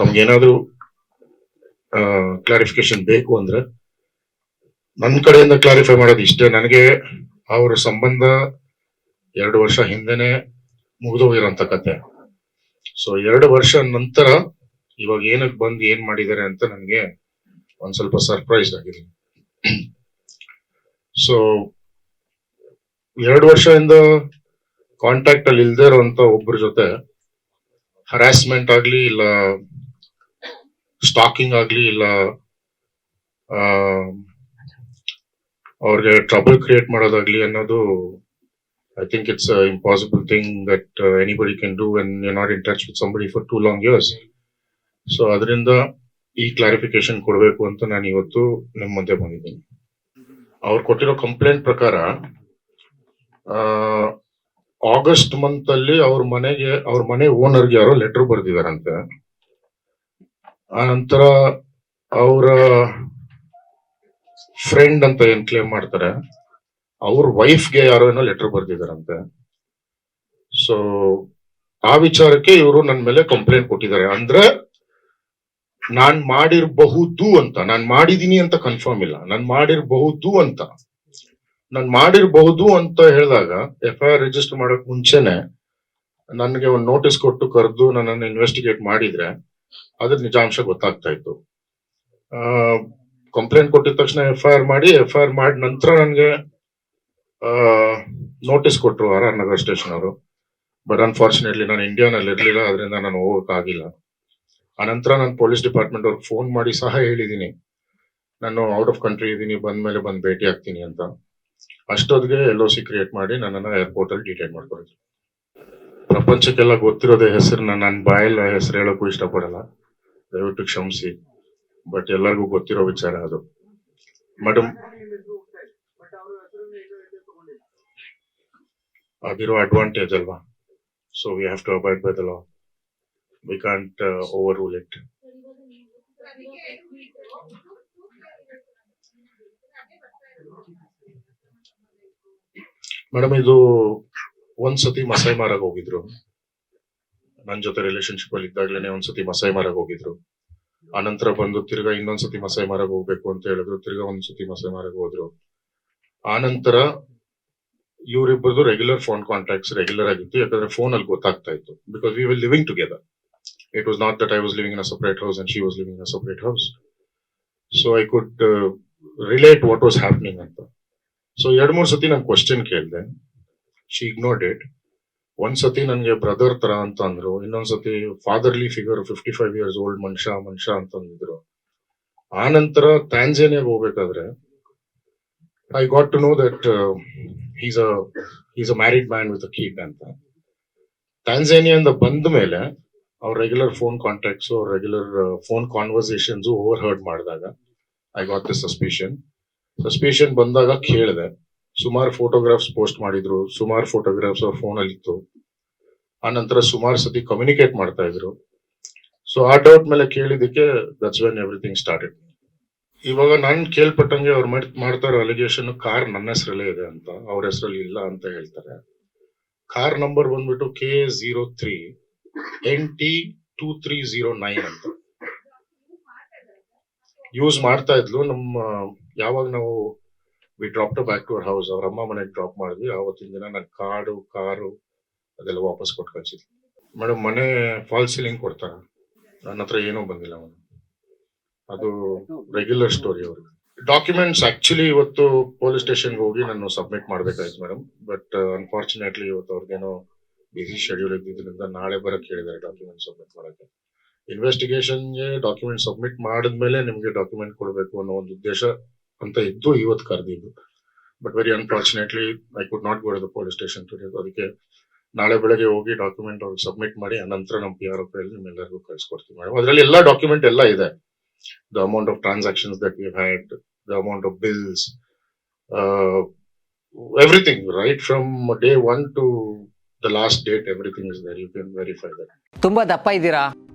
ತಮ್ಗೇನಾದ್ರೂ clarification ಬೇಕು ಅಂದ್ರೆ ನನ್ನ ಕಡೆಯಿಂದ ಕ್ಲಾರಿಫೈ ಮಾಡೋದು ಇಷ್ಟೇ. ನನಗೆ ಅವ್ರ ಸಂಬಂಧ ಎರಡು ವರ್ಷ ಹಿಂದೆನೆ ಮುಗಿದೋಗಿರೋಂಥ ಕತೆ. ಸೊ ಎರಡು ವರ್ಷ ನಂತರ ಇವಾಗ ಏನಕ್ಕೆ ಬಂದು ಏನ್ ಮಾಡಿದ್ದಾರೆ ಅಂತ ನನಗೆ ಒಂದ್ ಸ್ವಲ್ಪ ಸರ್ಪ್ರೈಸ್ ಆಗಿದೆ. ಸೊ ಎರಡು ವರ್ಷದಿಂದ ಕಾಂಟ್ಯಾಕ್ಟ್ ಅಲ್ಲಿ ಇಲ್ದೇ ಇರುವಂತ ಒಬ್ಬರ ಜೊತೆ ಹರಾಸ್ಮೆಂಟ್ ಆಗ್ಲಿ, ಇಲ್ಲ ಸ್ಟಾಕಿಂಗ್ ಆಗ್ಲಿ ಇಲ್ಲ ಅವ್ರಿಗೆ ಟ್ರಬಲ್ ಕ್ರಿಯೇಟ್ ಮಾಡೋದಾಗ್ಲಿ ಅನ್ನೋದು I think it's impossible thing that anybody can do when you not in touch with somebody for too long years so ಅದರಿಂದ ಈ ಕ್ಲಾರಿಫಿಕೇಶನ್ ಕೊಡಬೇಕು ಅಂತ ನಾನು ಇವತ್ತು ನಿಮ್ಮ ಮುಂದೆ ಬಂದಿದ್ದೀನಿ. ಅವ್ರು ಕೊಟ್ಟಿರೋ ಕಂಪ್ಲೇಂಟ್ ಪ್ರಕಾರ ಆಗಸ್ಟ್ ಮಂತ್ ಅಲ್ಲಿ ಅವ್ರ ಮನೆಗೆ, ಅವ್ರ ಮನೆ ಓನರ್ಗೆ ಯಾರೋ ಲೆಟರ್ ಬರ್ದಿದಾರಂತೆ. ಆ ಅವರ ಫ್ರೆಂಡ್ ಅಂತ ಏನ್ ಕ್ಲೇಮ್ ಮಾಡ್ತಾರೆ, ಅವ್ರ ವೈಫ್ಗೆ ಯಾರೋ ಏನೋ ಲೆಟರ್ ಬರ್ದಿದಾರಂತೆ ಸೊ ಆ ವಿಚಾರಕ್ಕೆ ಇವರು ನನ್ನ ಮೇಲೆ ಕಂಪ್ಲೇಂಟ್ ಕೊಟ್ಟಿದ್ದಾರೆ. ಅಂದ್ರೆ, ನಾನ್ ಮಾಡಿರ್ಬಹುದು ಅಂತ, ನಾನ್ ಮಾಡಿದೀನಿ ಅಂತ ಕನ್ಫರ್ಮ್ ಇಲ್ಲ. ನಾನ್ ಮಾಡಿರಬಹುದು ಅಂತ. ನಾನ್ ಮಾಡಿರ್ಬಹುದು ಅಂತ ಹೇಳಿದಾಗ ಎಫ್ ಐ ಆರ್ ರಿಜಿಸ್ಟರ್ ಮಾಡಕ್ ಮುಂಚೆನೆ, ನನಗೆ ಒಂದು ನೋಟಿಸ್ ಕೊಟ್ಟು ಕರೆದು ನನ್ನನ್ನು ಇನ್ವೆಸ್ಟಿಗೇಟ್ ಮಾಡಿದ್ರೆ ಅದ್ರ ನಿಜಾಂಶ ಗೊತ್ತಾಗ್ತಾ ಇತ್ತು ಕಂಪ್ಲೇಂಟ್ ಕೊಟ್ಟಿದ ತಕ್ಷಣ ಎಫ್ ಐ ಆರ್ ಮಾಡಿ ಎಫ್ ಐ ಆರ್ ಮಾಡಿ ನಂತರ ನನಗೆ ನೋಟಿಸ್ ಕೊಟ್ರು ಆರ್ ಆರ್ ನಗರ್ ಸ್ಟೇಷನ್ ಅವರು. ಬಟ್ ಅನ್ಫಾರ್ಚುನೇಟ್ಲಿ ನಾನು ಇಂಡಿಯಾನಲ್ಲಿ ಇರಲಿಲ್ಲ ಅದರಿಂದ ನಾನು ಹೋಗಕ್ಕಾಗಿಲ್ಲ. ಆನಂತರ ನಾನು ಪೊಲೀಸ್ ಡಿಪಾರ್ಟ್ಮೆಂಟ್ ಅವ್ರಿಗೆ ಫೋನ್ ಮಾಡಿ ಸಹ ಹೇಳಿದ್ದೀನಿ ನಾನು ಔಟ್ ಆಫ್ ಕಂಟ್ರಿ ಇದ್ದೀನಿ ಬಂದ್ಮೇಲೆ ಬಂದು ಭೇಟಿ ಆಗ್ತೀನಿ ಅಂತ. ಅಷ್ಟೊತ್ತಿಗೆ ಎಲ್ ಒ ಸಿ ಕ್ರಿಯೇಟ್ ಮಾಡಿ ನನ್ನನ್ನು ಏರ್ಪೋರ್ಟ್ ಅಲ್ಲಿ ಡಿಟೈನ್ ಮಾಡ್ಕೊಂಡಿದ್ರು. ಪ್ರಪಂಚಕ್ಕೆಲ್ಲ ಗೊತ್ತಿರೋದೇ ಹೆಸರನ್ನ ನಾನು ಬಾಯಲ್ಲಿ ಹೆಸರು ಹೇಳೋಕ್ಕೂ ಇಷ್ಟಪಡಲ್ಲ. ದಯವಿಟ್ಟು ಕ್ಷಮಿಸಿ. ಬಟ್ ಎಲ್ಲರಿಗೂ ಗೊತ್ತಿರೋ ವಿಚಾರ ಅದು. ಮೇಡಮ್ ಅದಿರೋ ಅಡ್ವಾಂಟೇಜ್ ಅಲ್ವಾ? So we have to abide by the law we can't overrule it madam ಇದು ಒಂದ್ಸತಿ ಮಸಾಯಿ ಮಾರಾಗ ಹೋಗಿದ್ರು. ನನ್ ಜೊತೆ ರಿಲೇಶನ್ಶಿಪ್ ಅಲ್ಲಿ ಇದ್ದಾಗ್ಲೇನೆ ಒಂದ್ಸತಿ ಮಸಾಯಿ ಮಾರಾಗ ಹೋಗಿದ್ರು. ಆನಂತರ ಬಂದು ತಿರ್ಗಾ ಇನ್ನೊಂದ್ಸತಿ ಮಸಾಯಿ ಮಾರಾಗ ಹೋಗ್ಬೇಕು ಅಂತ ಹೇಳಿದ್ರು. ತಿರ್ಗಾ ಒಂದ್ಸತಿ ಮಸಾಯಿ ಮಾರಾಗ ಹೋದ್ರು. ಆನಂತರ ಇವರಿಬ್ಬರದು ರೆಗ್ಯುಲರ್ ಫೋನ್ ಕಾಂಟ್ಯಾಕ್ಟ್ಸ್ ರೆಗ್ಯುಲರ್ ಆಗಿತ್ತು. ಯಾಕಂದ್ರೆ ಫೋನ್ ಅಲ್ಲಿ ಗೊತ್ತಾಗ್ತಾ ಇತ್ತು. Because we will living together it was not that I was living in a separate house and she was living in a separate house so I could relate what was happening ಅಂತ. So ಎರಡ್ ಮೂರ್ ಸತಿ ನಾನು question ಕೇಳಿದೆ. She ignored it ಒಂದ್ಸತಿ ನನ್ಗೆ brother ತರ ಅಂತ ಅಂದ್ರು ಇನ್ನೊಂದ್ಸತಿ fatherly figure fifty five years old ಮನುಷ್ಯ ಮನುಷ್ಯ ಅಂತ ಅಂದಿದ್ರು ಆ ನಂತರ ತ್ಯಾಂಜೇನಿಯಾಗ ಹೋಗ್ಬೇಕಾದ್ರೆ I got to know that is a is a married man with a kid ಅಂತ. ಟ್ಯಾನ್ಜೇನಿಯಿಂದ ಬಂದ ಮೇಲೆ ಅವ್ರ ರೆಗ್ಯುಲರ್ ಫೋನ್ ಕಾಂಟ್ಯಾಕ್ಟ್ಸ್ ಅವ್ರ regular phone conversations overheard ಮಾಡಿದಾಗ I got the suspicion suspicion ಬಂದಾಗ ಕೇಳಿದೆ. ಸುಮಾರು ಫೋಟೋಗ್ರಾಫ್ಸ್ ಪೋಸ್ಟ್ ಮಾಡಿದ್ರು, ಸುಮಾರು ಫೋಟೋಗ್ರಾಫ್ಸ್ ಅವ್ರ ಫೋನ್ ಅಲ್ಲಿ ಇತ್ತು. ಆ ನಂತರ ಸುಮಾರು ಸತಿ ಕಮ್ಯುನಿಕೇಟ್ ಮಾಡ್ತಾ ಇದ್ರು. ಸೊ ಆ ಡೌಟ್ ಮೇಲೆ ಕೇಳಿದಕ್ಕೆ ದಟ್ಸ್ ವೆನ್ ಎವ್ರಿಥಿಂಗ್ ಸ್ಟಾರ್ಟೆಡ್ ಇವಾಗ ನಾನು ಕೇಳ್ಪಟ್ಟಂಗೆ ಅವ್ರು ಮಾಡ್- ಮಾಡ್ತಾ ಇರೋ ಅಲಿಗೇಷನ್ ಕಾರ್ ನನ್ನ ಹೆಸರಲ್ಲೇ ಇದೆ ಅಂತ, ಅವ್ರ ಹೆಸರಲ್ಲಿ ಇಲ್ಲ ಅಂತ ಹೇಳ್ತಾರೆ. ಕಾರ್ ನಂಬರ್ ಬಂದ್ಬಿಟ್ಟು K zero three N T two three zero nine ಅಂತ. ಯೂಸ್ ಮಾಡ್ತಾ ಇದ್ಲು, ನಮ್ಮ, ಯಾವಾಗ ನಾವು we drop to back to house ಅವ್ರ ಅಮ್ಮ ಮನೆಗೆ ಡ್ರಾಪ್ ಮಾಡಿದ್ವಿ ಆವತ್ತಿನ ದಿನ ನನ್ನ ಕಾರ್ಡು ಕಾರು, ಅದೆಲ್ಲ ವಾಪಸ್ ಕೊಟ್ಟು ಕಳ್ಸಿದ್ವಿ ಮೇಡಮ್ ಮನೆ ಫಾಲ್ ಸೀಲಿಂಗ್ ಕೊಡ್ತಾರ? ನನ್ನ ಹತ್ರ ಏನೂ ಬಂದಿಲ್ಲ ಅವನು ಅದು ರೆಗ್ಯುಲರ್ ಸ್ಟೋರಿ ಅವರು ಡಾಕ್ಯುಮೆಂಟ್ಸ್ ಆಕ್ಚುಲಿ ಇವತ್ತು ಪೊಲೀಸ್ ಸ್ಟೇಷನ್ಗೆ ಹೋಗಿ ನಾನು ಸಬ್ಮಿಟ್ ಮಾಡ್ಬೇಕಾಯ್ತು ಮೇಡಮ್ ಬಟ್ ಅನ್ಫಾರ್ಚುನೇಟ್ಲಿ ಇವತ್ತು ಅವ್ರಿಗೇನೋ ಬಿಸಿ ಶೆಡ್ಯೂಲ್ ಇದ್ದಿದ್ದರಿಂದ ನಾಳೆ ಬರಕ್ಕೆ ಹೇಳಿದ್ದಾರೆ ಡಾಕ್ಯುಮೆಂಟ್ ಸಬ್ಮಿಟ್ ಮಾಡಕ್ಕೆ. ಇನ್ವೆಸ್ಟಿಗೇಷನ್ಗೆ ಡಾಕ್ಯುಮೆಂಟ್ ಸಬ್ಮಿಟ್ ಮಾಡಿದ್ಮೇಲೆ ನಿಮಗೆ ಡಾಕ್ಯುಮೆಂಟ್ ಕೊಡಬೇಕು ಅನ್ನೋ ಒಂದು ಉದ್ದೇಶ ಅಂತ ಇದ್ದು ಇವತ್ತು ಕರೆದಿದ್ದು. But very unfortunately I could not go the police station to ಅದಕ್ಕೆ ನಾಳೆ ಬೆಳಗ್ಗೆ ಹೋಗಿ ಡಾಕ್ಯುಮೆಂಟ್ ಅವ್ರಿಗೆ ಸಬ್ಮಿಟ್ ಮಾಡಿ ಅನಂತರ ನಮ್ಮ ಪಿ ಆರ್ ಅಲ್ಲಿ ನಿಮ್ಮೆಲ್ಲರಿಗೂ ಕಳಿಸ್ಕೊಡ್ತೀವಿ ಮೇಡಮ್ ಅದರಲ್ಲಿ ಎಲ್ಲ ಡಾಕ್ಯುಮೆಂಟ್ ಎಲ್ಲ ಇದೆ. The amount of transactions that we had the amount of bills everything right from day one to the last date everything is there you can verify that ತುಂಬಾ ದಪ್ಪ ಇದ್ದೀರಾ?